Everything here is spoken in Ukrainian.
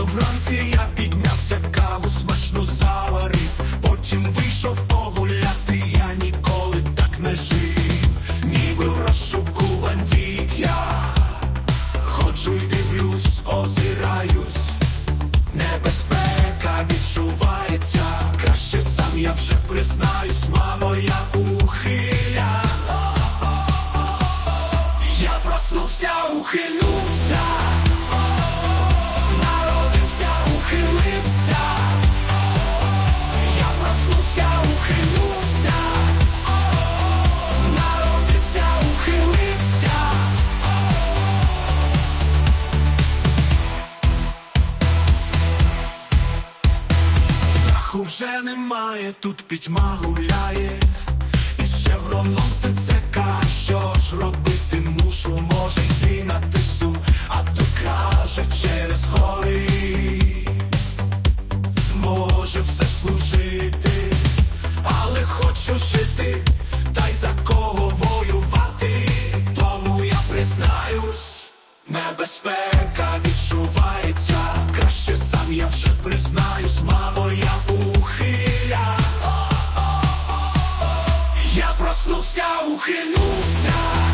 Рано вранці я піднявся, каву смачну заварив, потім вийшов погуляти, я ніколи так не жив, ніби в розшуку бандіт я. Ходжу й дивлюсь, озираюсь, небезпека відчувається, краще сам я вже признаюсь, мамо, я ухиля, я проснувся, ухилюся. Страху вже немає, тут пітьма гуляє, і з шевроном ТЦК, що ж робити? Мушу, може йти на тису, а то каже через гори, може все служити, але хочу жити, та й за кого воювати, тому я признаюсь. Небезпека відчувається, краще сам я вже признаюсь, проснувся, ухинувся.